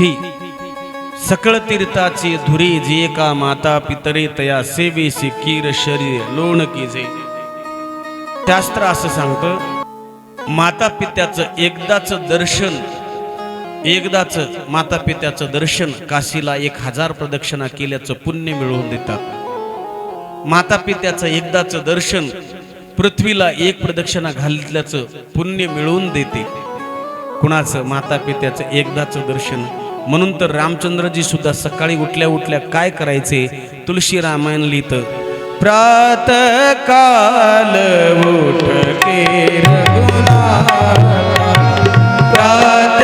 की सकळ तीर्थाची धुरी जे का माता पितरे तया सेवेसी कीर शरीर लोण की जे. शास्त्र असं सांगतं माता पित्याचं एकदाच दर्शन एकदाच माता पित्याचं दर्शन काशीला एक हजार प्रदक्षिणा केल्याचं पुण्य मिळवून देतात. माता पित्याचं एकदाचं दर्शन पृथ्वीला एक प्रदक्षिणा घालल्याचं पुण्य मिळवून देते. कुणाचं? माता पित्याचं एकदाचं दर्शन. म्हणून तर रामचंद्रजी सुद्धा सकाळी उठल्या उठल्या काय करायचे? तुलसी रामायण लिहितं प्रात काल उठ के प्रात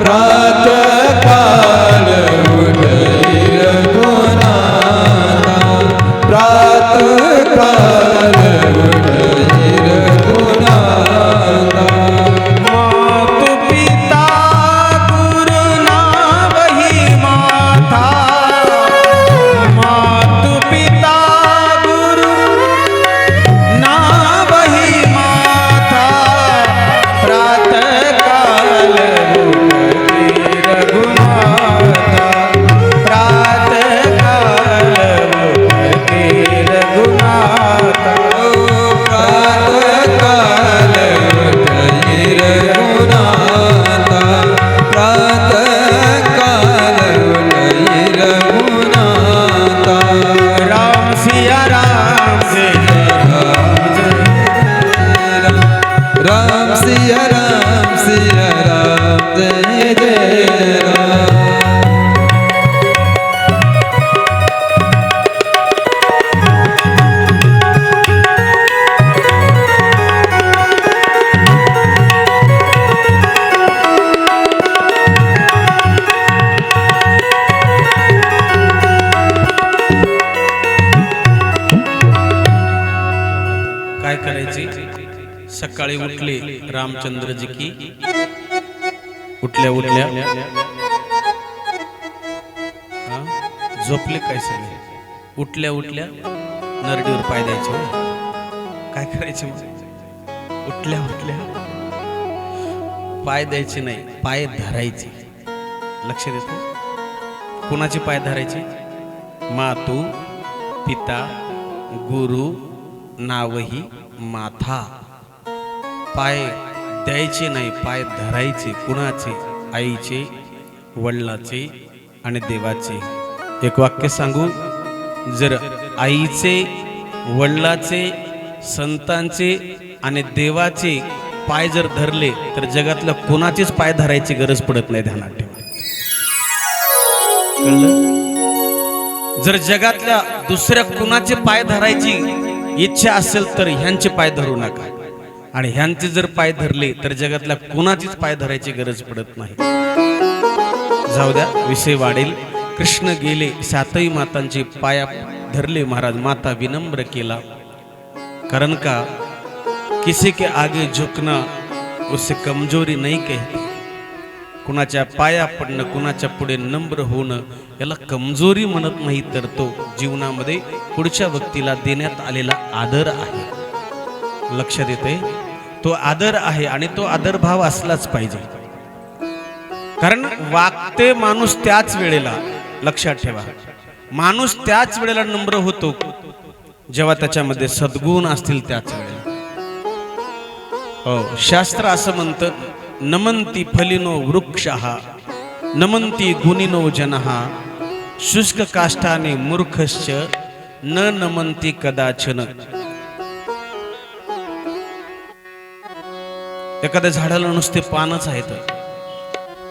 रघुनाथा सकाळी उठले रामचंद्रजी की उठल्या उठल्या हा? झोपले काय सगळे? उठल्या उठल्या. नरडीवर पाय द्यायचे. काय करायचे? उठल्या उठल्या. पाय द्यायचे नाही पाय धरायचे. लक्ष देतो कुणाचे पाय धरायचे? मातू पिता गुरु नावही माथा. पाय द्यायचे नाही पाय धरायचे कुणाचे? आईचे वडिलाचे आणि देवाचे. एक वाक्य सांगू जर आईचे वडिलाचे संतांचे आणि देवाचे पाय जर धरले तर जगातल्या कोणाचेच पाय धरायची गरज पडत नाही ध्यानात ठेवा. कळलं? जर जगातल्या दुसऱ्या कुणाचे पाय धरायची इच्छा असेल तर ह्यांचे पाय धरू नका. आणि ह्यांचे जर पाय धरले तर जगातल्या कुणाचीच पाय धरायची गरज पडत नाही. जाऊ द्या विषय वाढेल. कृष्ण गेले सातही मातांचे पाया धरले महाराज. माता विनम्र केला. कारण का? किसी के आगे झुकना उससे कमजोरी नाही कहते. कुणाच्या पाया पडणं कुणाच्या पुढे नम्र होणं याला कमजोरी म्हणत नाही तर तो जीवनामध्ये पुढच्या व्यक्तीला देण्यात आलेला आदर आहे. लक्षात येते तो आदर आहे आणि तो आदरभाव असलाच पाहिजे. कारण वागते माणूस त्याच वेळेला लक्षात ठेवा. माणूस त्याच वेळेला नम्र होतो जेव्हा त्याच्यामध्ये सद्गुण असतील त्याच वेळेला. हो शास्त्र असं म्हणतं नमंती फलिनो वृक्ष नमंती गुणिनो जनहा शुष्क काष्टाने मूर्खश्च न नमंती कदाचन. एखाद्या झाडाला नुसते पानच आहेत.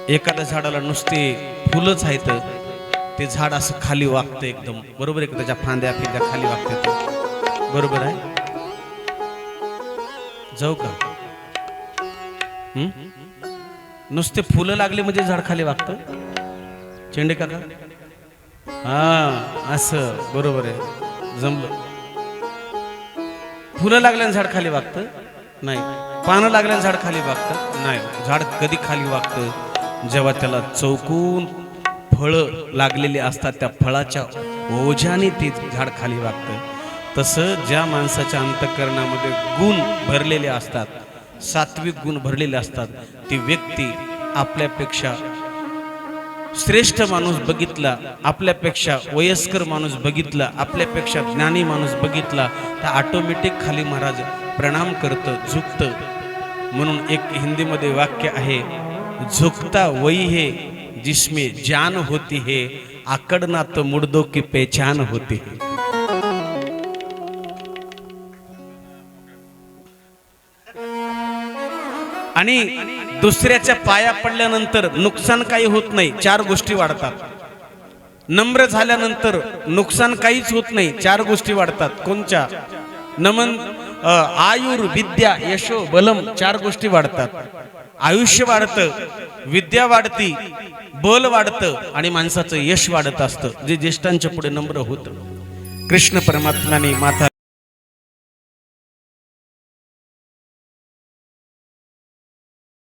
एखाद्या झाडाला नुसते फुलंच आहेत. ते झाड असं खाली वागतं एकदम. बरोबर आहे का? त्याच्या फांद्या फिंद्या खाली वागते बरोबर आहे? जाऊ का? नुसते फुलं लागले म्हणजे झाड खाली वागतं? चेंडे काका? हा असं. बरोबर आहे. जमलं. फुलं लागल्यानं झाड खाली वागतं? नाही. पानं लागल्यानं झाड खाली वागतं? नाही. झाड कधी खाली वागतं? जेव्हा त्याला चौकून फळं लागलेली असतात त्या फळाच्या ओझ्याने ते झाड खाली वागतं. तसं ज्या माणसाच्या अंतकरणामध्ये गुण भरलेले असतात सात्विक गुण भरलेले असतात ती व्यक्ती आपल्यापेक्षा श्रेष्ठ माणूस बघितला आपल्यापेक्षा वयस्कर माणूस बघितला आपल्यापेक्षा ज्ञानी माणूस बघितला तर ऑटोमॅटिक खाली महाराज प्रणाम करतं झुकतं. म्हणून एक हिंदीमध्ये वाक्य आहे झुकता वही हे जिसमे जान होती हे आकडना तो मुर्दों की पहचान होती है. आणि दुसऱ्याच्या पाया पडल्यानंतर नुकसान काही होत नाही चार गोष्टी वाढतात. नम्र झाल्यानंतर नुकसान काहीच होत नाही चार गोष्टी वाढतात. कोणच्या? नमन आयुर विद्या यशो बलम चार गोष्टी वाढतात. आयुष्य वाढतं विद्या वाढती बल वाढतं आणि माणसाचं यश वाढत असतं. जे ज्येष्ठांच्या पुढे नम्र होतं. कृष्ण परमात्म्याने माता